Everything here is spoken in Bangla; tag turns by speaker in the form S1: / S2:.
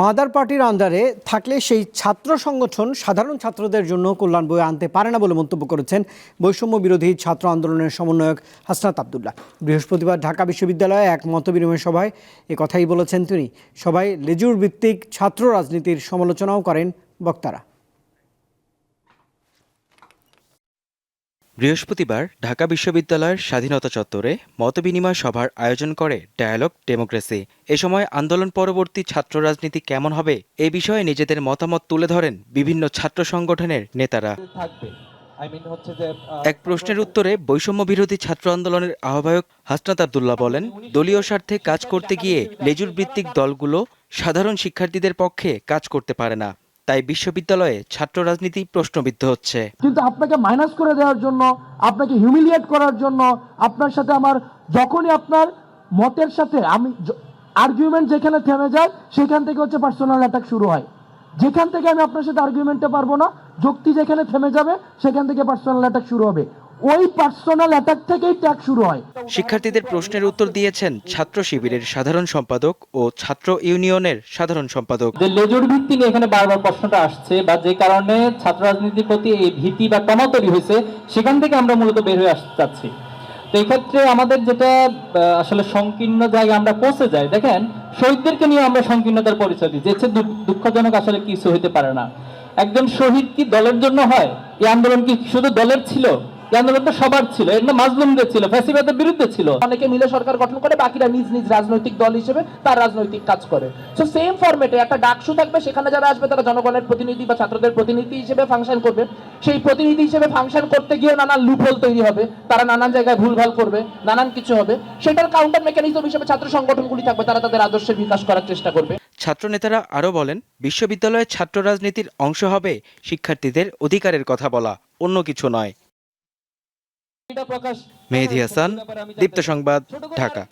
S1: মাদার পার্টির আন্ডারে থাকলে সেই ছাত্র সংগঠন সাধারণ ছাত্রদের জন্য কল্যাণ বয়ে আনতে পারে না বলে মন্তব্য করেছেন বৈষম্য বিরোধী ছাত্র আন্দোলনের সমন্বয়ক হাসনাত আবদুল্লাহ। বৃহস্পতিবার ঢাকা বিশ্ববিদ্যালয়ে এক মতবিনিময় সভায় এ কথাই বলেছেন তিনি। সবাই লেজুর ভিত্তিক ছাত্র রাজনীতির সমালোচনাও করেন বক্তারা।
S2: বৃহস্পতিবার ঢাকা বিশ্ববিদ্যালয়ের স্বাধীনতা চত্বরে মতবিনিময় সভার আয়োজন করে ডায়ালগ ডেমোক্রেসি। এ সময় আন্দোলন পরবর্তী ছাত্র রাজনীতি কেমন হবে এ বিষয়ে নিজেদের মতামত তুলে ধরেন বিভিন্ন ছাত্র সংগঠনের নেতারা। এক প্রশ্নের উত্তরে বৈষম্য বিরোধী ছাত্র আন্দোলনের আহ্বায়ক হাসনাত আবদুল্লাহ বলেন দলীয় স্বার্থে কাজ করতে গিয়ে লেজুর ভিত্তিক দলগুলো সাধারণ শিক্ষার্থীদের পক্ষে কাজ করতে পারে না। তাই বিশ্ববিদ্যালয়ে ছাত্র রাজনীতি প্রশ্নবিদ্ধ হচ্ছে।
S3: কিন্তু আপনাকে মাইনাস করে দেওয়ার জন্য, আপনাকে হিউমিলিয়েট করার জন্য, আপনার সাথে আমার যখনই আপনার মতের সাথে আমি আর্গুমেন্ট যেখানে থেমে যায়, সেখান থেকে হচ্ছে পার্সোনাল অ্যাটাক শুরু হয়। যেখান থেকে আমি আপনার সাথে আর্গুমেন্টে পারব না, যুক্তি যেখানে থেমে যাবে, সেখান থেকে পার্সোনাল অ্যাটাক শুরু হবে। ওই পার্সোনাল অ্যাটাক থেকেই ট্যাগ শুরু হয়।
S2: শিক্ষার্থীদের প্রশ্নের উত্তর দিয়েছেন ছাত্র শিবিরের সাধারণ সম্পাদক ও ছাত্র ইউনিয়নের সাধারণ সম্পাদক।
S4: যে লেজুর ভিত্তি নিয়ে এখানে বারবার প্রশ্নটা আসছে বা যে কারণে ছাত্র রাজনীতির প্রতি এই ভীতি বা টমা তৈরি হয়েছে সেখান থেকে আমরা মূলত বের হয়ে আসতে চাচ্ছি। তো এই ক্ষেত্রে আমাদের যেটা আসলে সংকীর্ণ জায়গায় আমরা পৌঁছে যাই দেখেন শহীদদেরকে নিয়ে আমরা সংকীর্ণতার পরিচয় দিই যে হচ্ছে দুঃখজনক আসলে কিছু হইতে পারে না। একজন শহীদ কি দলের জন্য হয়? এই আন্দোলন কি শুধু দলের ছিল? আন্দোলন তো সবার ছিল এর মাজলুমদের ছিল, ফ্যাসিবাদের বিরুদ্ধে ছিল।
S5: অনেকে মিলে সরকার গঠন করে, বাকিরা নিজ নিজ রাজনৈতিক দল হিসেবে তার রাজনৈতিক কাজ করে। সো সেম ফরম্যাটে একটা ডাকসু থাকবে, সেখানে যারা আসবে তারা জনগণের প্রতিনিধি বা ছাত্রদের প্রতিনিধি হিসেবে ফাংশন করবে। সেই প্রতিনিধি হিসেবে ফাংশন করতে গিয়ে নানান লুপহোল তৈরি হবে, তারা নানান জায়গায় ভুলভাল করবে, নানান কিছু হবে। সেটার কাউন্টার মেকানিজম হিসেবে ছাত্র সংগঠনগুলি থাকবে, তারা তাদের আদর্শের বিকাশ করার চেষ্টা করবে।
S2: ছাত্রনেতারা আরও বলেন বিশ্ববিদ্যালয়ে ছাত্র রাজনীতির অংশ হবে শিক্ষার্থীদের অধিকারের কথা বলা, অন্য কিছু নয়। মেহেদী হাসান দীপ্ত সংবাদ ঢাকা।